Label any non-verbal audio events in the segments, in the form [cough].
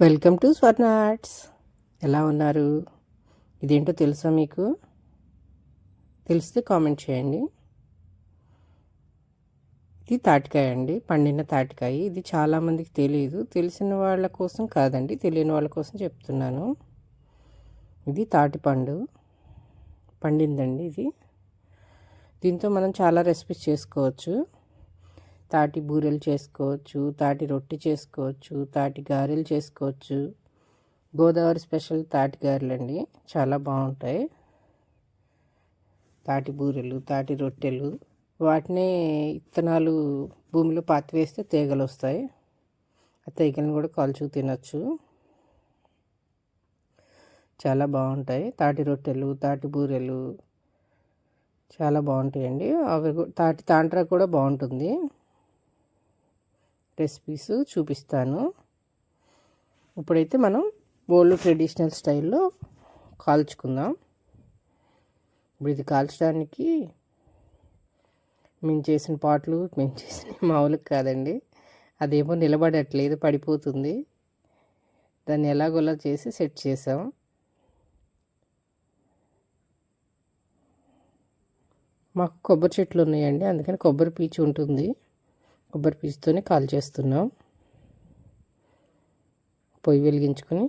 Welcome to Swarna arts. ఎలా ఉన్నారు? ఇదేంటో తెలుసా మీకు? తెలిస్తే కామెంట్ చేయండి. ఇది తాటికాయ అండి పండిన తాటికాయ. ఇది చాలామందికి తెలియదు తెలిసిన వాళ్ళ కోసం కాదండి తెలియని వాళ్ళ కోసం చెప్తున్నాను. ఇది తాటిపండు పండిందండి ఇది. దీంతో మనం చాలా రెసిపీస్ చేసుకోవచ్చు. తాటి బూరెలు చేసుకోవచ్చు తాటి రొట్టె చేసుకోవచ్చు తాటి గారెలు చేసుకోవచ్చు. గోదావరి స్పెషల్ తాటి గారెలు అండి చాలా బాగుంటాయి. తాటి బూరెలు తాటి రొట్టెలు. వాటిని ఇత్తనాలు భూమిలో పాతివేస్తే తీగలు వస్తాయి. ఆ తీగలను కూడా కాల్చు తినచ్చు. చాలా బాగుంటాయి. తాటి రొట్టెలు తాటి బూరెలు. చాలా బాగుంటాయండి. అవి తాటి తాంట్రా కూడా బాగుంటుంది. రెసిపీస్ చూపిస్తాను. ఇప్పుడైతే మనం ఓల్డ్ ట్రెడిషనల్ స్టైల్లో కాల్చుకుందాం. ఇప్పుడు ఇది కాల్చడానికి మేము చేసిన పాటలు మేము చేసిన [laughs] మామూలుగా కాదండి. అదేమో నిలబడట్లేదు పడిపోతుంది. దాన్ని ఎలాగోలా చేసి సెట్ చేసాం. మాకు కొబ్బరి చెట్లు ఉన్నాయండి అందుకని కొబ్బరి పీచు ఉంటుంది. కొబ్బరి పీచుతోనే కాల్ చేస్తున్నాం. పొయ్యి వెలిగించుకొని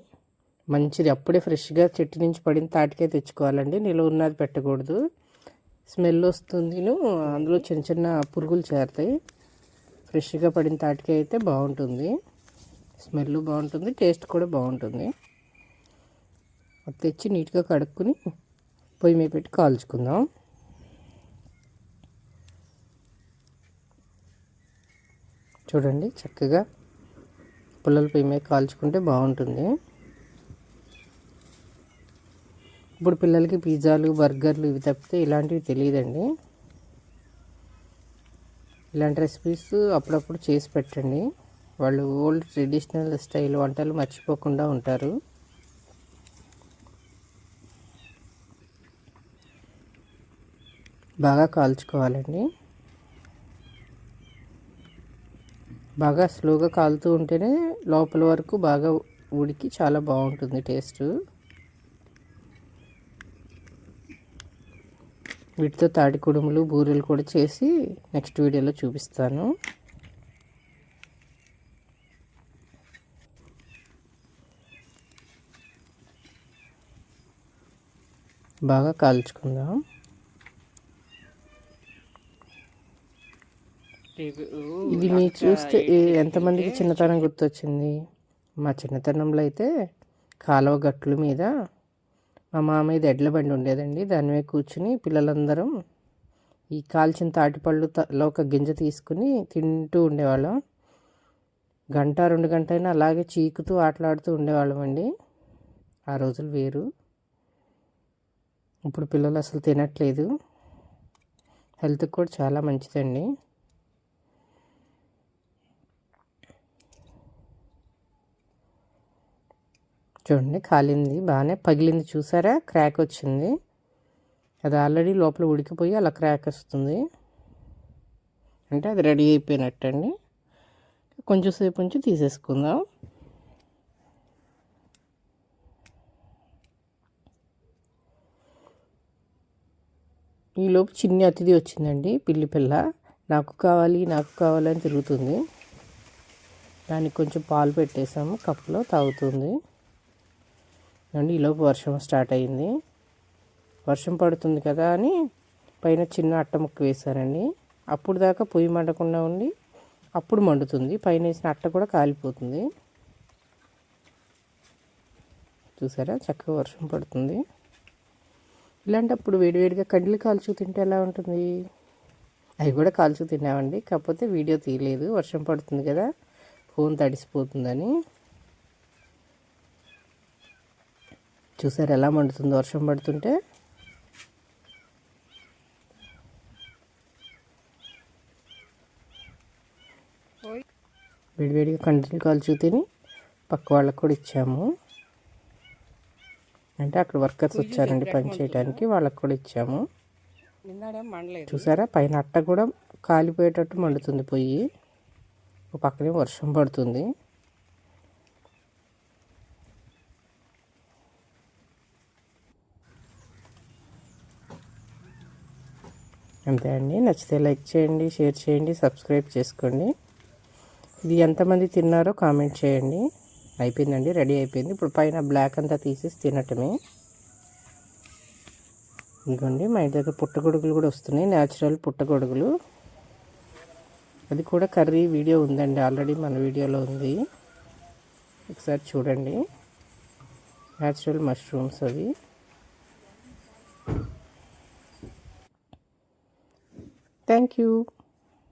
మంచిది అప్పుడే ఫ్రెష్గా చెట్టు నుంచి పడిన తాటికే తెచ్చుకోవాలండి. నిలువ ఉన్నది పెట్టకూడదు. స్మెల్ వస్తుంది అందులో చిన్న చిన్న పురుగులు చేరుతాయి. ఫ్రెష్గా పడిన తాటికే అయితే బాగుంటుంది. స్మెల్ బాగుంటుంది టేస్ట్ కూడా బాగుంటుంది. అది తెచ్చి నీట్గా కడుక్కొని పొయ్యి మీద పెట్టి కాల్చుకుందాం. చూడండి చక్కగా పుల్లల పొయ్యి కాల్చుకుంటే బాగుంటుంది. ఇప్పుడు పిల్లలకి పిజ్జాలు బర్గర్లు ఇవి తప్పితే ఇలాంటివి తెలియదండి. ఇలాంటి రెసిపీస్ అప్పుడప్పుడు చేసి పెట్టండి. వాళ్ళు ఓల్డ్ ట్రెడిషనల్ స్టైల్ వంటలు మర్చిపోకుండా ఉంటారు. బాగా కాల్చుకోవాలండి. బాగా స్లోగా కాలుతూ ఉంటేనే లోపల వరకు బాగా ఉడికి చాలా బాగుంటుంది టేస్ట్. వీటితో తాటి కుడుములు బూరెలు కూడా చేసి నెక్స్ట్ వీడియోలో చూపిస్తాను. బాగా కాల్చుకుందాం. ఇది మీరు చూస్తే ఎంతమందికి చిన్నతనం గుర్తొచ్చింది? మా చిన్నతనంలో అయితే కాలువ గట్ల మీద మా మామయ్య ఎడ్ల బండి ఉండేదండి. దాని మీద కూర్చుని పిల్లలందరం ఈ కాల్చిన తాటిపళ్ళు లో ఒక గింజ తీసుకుని తింటూ ఉండేవాళ్ళం. గంట రెండు గంట అయినా అలాగే చీకుతూ ఆటలాడుతూ ఉండేవాళ్ళం అండి. ఆ రోజులు వేరు. ఇప్పుడు పిల్లలు అసలు తినట్లేదు. హెల్త్కి కూడా చాలా మంచిదండి. చూడండి కాలింది బాగానే పగిలింది చూసారా? క్రాక్ వచ్చింది. అది ఆల్రెడీ లోపల ఉడికిపోయి అలా క్రాక్ వస్తుంది. అంటే అది రెడీ అయిపోయినట్టండి. కొంచెం సేపు ఉంచి తీసేసుకుందాం. ఈలోపు చిన్ని అతిథి వచ్చిందండి పిల్లి పిల్ల. నాకు కావాలి నాకు కావాలి అని తిరుగుతుంది. దానికి కొంచెం పాలు పెట్టేసాము కప్పులో తాగుతుంది. అండి ఈలోపు వర్షం స్టార్ట్ అయింది వర్షం పడుతుంది కదా అని పైన చిన్న అట్ట ముక్క వేశారండి. అప్పుడు దాకా పొయ్యి మండకుండా ఉండి అప్పుడు మండుతుంది. పైన వేసిన అట్ట కూడా కాలిపోతుంది. చూసారా? చక్కగా వర్షం పడుతుంది. ఇలాంటప్పుడు వేడివేడిగా కండ్లు కాల్చు తింటే ఎలా ఉంటుంది? అవి కూడా కాల్చు తిన్నామండి. కాకపోతే వీడియో తీయలేదు. వర్షం పడుతుంది కదా. ఫోన్ తడిసిపోతుందని. చూసారు ఎలా మండుతుందో? వర్షం పడుతుంటే? వేడివేడిగా కంటిన్యూ కాల్చు తిని పక్క వాళ్ళకు కూడా ఇచ్చాము. అంటే అక్కడ వర్కర్స్ వచ్చారండి పని చేయడానికి వాళ్ళకు కూడా ఇచ్చాము. చూసారా? పైన అట్ట కూడా కాలిపోయేటట్టు మండుతుంది పొయ్యి. పక్కనే వర్షం పడుతుంది. అంతే అండి. నచ్చితే లైక్ చేయండి షేర్ చేయండి సబ్స్క్రైబ్ చేసుకోండి. ఇది ఎంతమంది తిన్నారో కామెంట్ చేయండి. అయిపోయిందండి రెడీ అయిపోయింది. ఇప్పుడు పైన బ్లాక్ అంతా తీసేసి తినటమే. ఇదిగోండి మా ఇంటి దగ్గర పుట్టగొడుగులు కూడా వస్తున్నాయి. న్యాచురల్ పుట్టగొడుగులు. అది కూడా కర్రీ వీడియో ఉందండి. ఆల్రెడీ మన వీడియోలో ఉంది. ఒకసారి చూడండి. న్యాచురల్ మష్రూమ్స్ అవి. you.